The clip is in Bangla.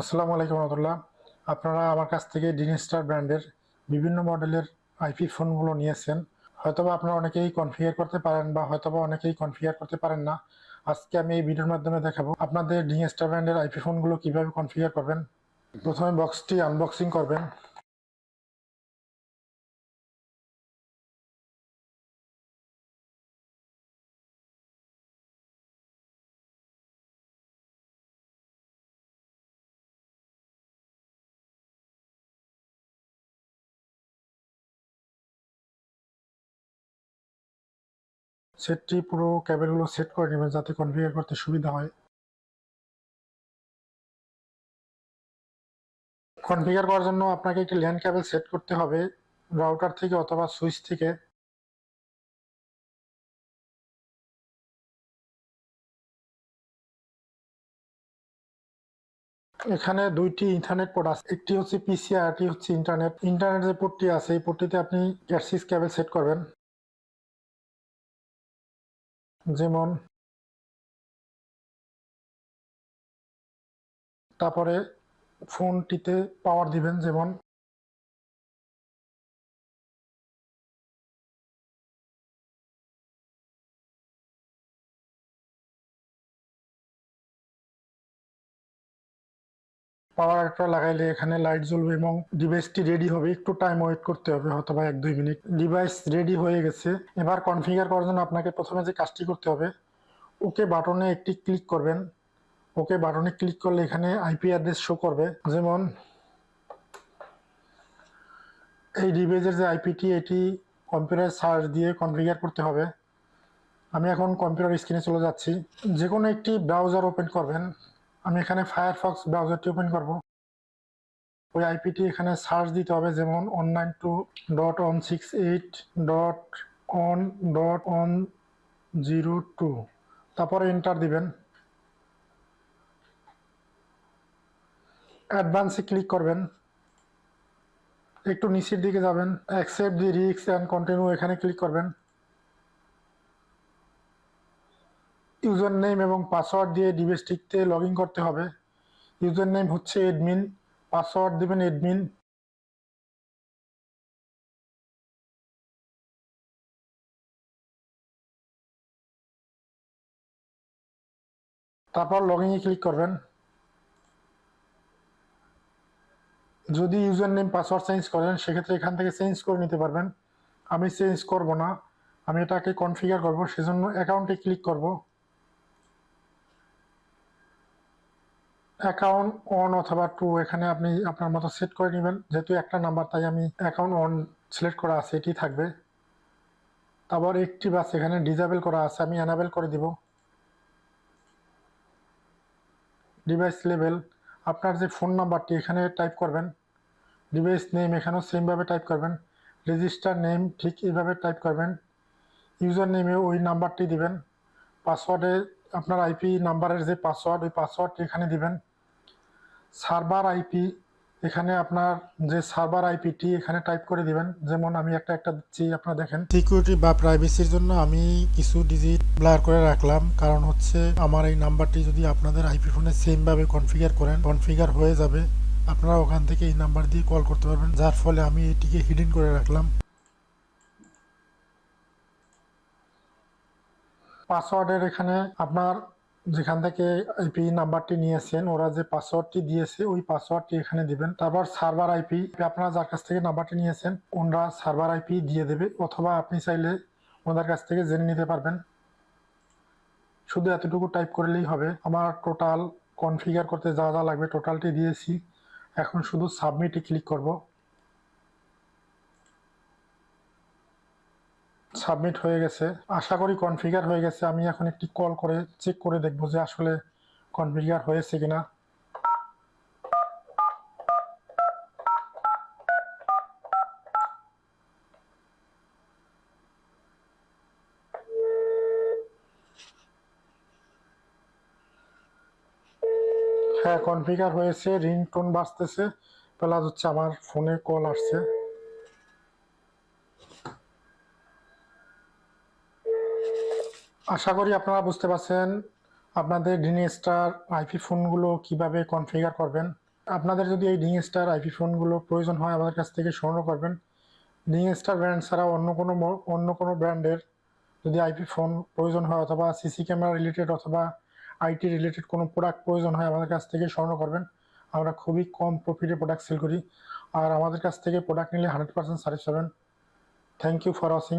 আসসালামু আলাইকুম রহমতুল্লাহ। আপনারা আমার কাছ থেকে ডিনস্টার ব্র্যান্ডের বিভিন্ন মডেলের আইপি ফোনগুলো নিয়েছেন। হয়তোবা আপনারা অনেকেই কনফিগার করতে পারেন বা হয়তোবা অনেকেই কনফিগার করতে পারেন না। আজকে আমি এই ভিডিওর মাধ্যমে দেখাবো আপনাদের ডিনস্টার ব্র্যান্ডের আইপি ফোনগুলো কীভাবে কনফিগার করবেন। প্রথমে বক্সটি আনবক্সিং করবেন। সেটটি পুরো ক্যাবেলগুলো সেট করে নেবেন যাতে কনফিগার করতে সুবিধা হয়। কনফিগার করার জন্য আপনাকে একটি ল্যান্ড ক্যাবেল সেট করতে হবে, রাউটার থেকে অথবা সুইচ থেকে। এখানে দুইটি ইন্টারনেট পোর্ট আছে, একটি হচ্ছে পিসি আর একটি হচ্ছে ইন্টারনেট। ইন্টারনেট যে পোর্টটি আছে, এই পোর্টটিতে আপনি ক্যাটসিস ক্যাবেল সেট করবেন। যেমন তারপরে ফোনটিতে পাওয়ার দিবেন যেমন পাওয়ার একটা লাগাইলে এখানে লাইট জ্বলবে এবং ডিভাইসটি রেডি হবে। একটু টাইম ওয়েট করতে হবে, হয়তো বা এক দুই মিনিট ডিভাইস রেডি হয়ে গেছে। এবার কনফিগার করার জন্য আপনাকে প্রথমে যে কাজটি করতে হবে ওকে বাটনে একটি ক্লিক করবেন। ওকে বাটনে ক্লিক করলে এখানে আইপি অ্যাড্রেস শো করবে। যেমন এই ডিভাইসের যে আইপিটি এটি কম্পিউটার সার্চ দিয়ে কনফিগার করতে হবে। আমি এখন কম্পিউটার স্ক্রিনে চলে যাচ্ছি। যে কোনো একটি ব্রাউজার ওপেন করবেন। আমি এখানে ফায়ারফক্স ব্রাউজারটি ওপেন করব। ওই আইপিটি এখানে সার্চ দিতে হবে, যেমন one nine two dot one six eight dot one dot one zero two তারপরে এন্টার দিবেন। অ্যাডভান্সে ক্লিক করবেন। একটু নিচের দিকে যাবেন। অ্যাকসেপ্ট দি রিক্স অ্যান্ড কন্টিনিউ এখানে ক্লিক করবেন। ইউজার নেম এবং পাসওয়ার্ড দিয়ে ডিভাইসটিতে লগ ইন করতে হবে। ইউজার নেম হচ্ছে এডমিন, পাসওয়ার্ড দিবেন এডমিন। তারপর লগ ইনে ক্লিক করবেন। যদি ইউজার নেম পাসওয়ার্ড চেঞ্জ করেন, সেক্ষেত্রে এখান থেকে চেঞ্জ করে নিতে পারবেন। আমি চেঞ্জ করব না, আমি এটাকে কনফিগার করব, সেজন্য অ্যাকাউন্টে ক্লিক করব। অ্যাকাউন্ট অন অথবা টু এখানে আপনি আপনার মতো সেট করে নেবেন। যেহেতু একটা নাম্বার তাই আমি অ্যাকাউন্ট অন সিলেক্ট করা আছে, এটি থাকবে। তারপর একটি বাস এখানে ডিজেবল করা আছে, আমি অ্যানাবেল করে দিব। ডিভাইস লেভেল আপনার যে ফোন নাম্বারটি এখানে টাইপ করবেন। ডিভাইস নেম এখানেও সেমভাবে টাইপ করবেন। রেজিস্টার নেম ঠিক এইভাবে টাইপ করবেন। ইউজার নেমে ওই নাম্বারটি দিবেন। পাসওয়ার্ডে আপনার আইপি নাম্বারের যে পাসওয়ার্ড ওই পাসওয়ার্ডটি এখানে দিবেন। সার্ভার আইপি এখানে আপনার যে সার্ভার আইপিটি এখানে টাইপ করে দিবেন। যেমন আমি একটা একটা দিচ্ছি, আপনারা দেখেন। সিকিউরিটি বা প্রাইভেসির জন্য আমি কিছু ডিজিট ব্লার করে রাখলাম। কারণ হচ্ছে আমার এই নাম্বারটি যদি আপনাদের আইপি ফোনে সেমভাবে কনফিগার করেন কনফিগার হয়ে যাবে। আপনারা ওখান থেকে এই নাম্বার দিয়ে কল করতে পারবেন। যার ফলে আমি এটিকে হিডেন করে রাখলাম। পাসওয়ার্ডের এখানে আপনার যেখান থেকে আইপি নাম্বারটি নিয়েছেন, ওরা যে পাসওয়ার্ডটি দিয়েছে, ওই পাসওয়ার্ডটি এখানে দিবেন। তারপর সার্ভার আইপি আপনারা যার কাছ থেকে নাম্বারটি নিয়েছেন, ওনারা সার্ভার আইপি দিয়ে দেবে, অথবা আপনি চাইলে ওনাদের কাছ থেকে জেনে নিতে পারবেন। শুধু এতটুকু টাইপ করলেই হবে। আমার টোটাল কনফিগার করতে যা যা লাগবে টোটালটি দিয়েছি। এখন শুধু সাবমিটে ক্লিক করব। সাবমিট হয়ে গেছে। আশা করি কনফিগার হয়ে গেছে। আমি এখন একটি কল করে চেক করে দেখব যে আসলে কনফিগার হয়েছে কিনা। হ্যাঁ কনফিগার হয়েছে রিংটোন বাজতেছে। প্লাস হচ্ছে আমার ফোনে কল আসছে। আশা করি আপনারা বুঝতে পারছেন আপনাদের ডিনি স্টার আইপি ফোনগুলো কীভাবে কনফিগার করবেন। আপনাদের যদি এই ডিং স্টার আইপি ফোনগুলো প্রয়োজন হয়, আমাদের কাছ থেকে সংগ্রহ করবেন। ডিং স্টার ব্র্যান্ড ছাড়া অন্য কোনো অন্য কোনো ব্র্যান্ডের যদি আইপি ফোন প্রয়োজন হয় অথবা সিসি ক্যামেরা রিলেটেড অথবা আইটি রিলেটেড কোনো প্রোডাক্ট প্রয়োজন হয়, আমাদের কাছ থেকে সংগ্রহ করবেন। আমরা খুবই কম প্রফিটে প্রোডাক্ট সেল করি। আর আমাদের কাছ থেকে প্রোডাক্ট নিলে হান্ড্রেড পার্সেন্ট সার্ভিস পাবেন। Thank you for watching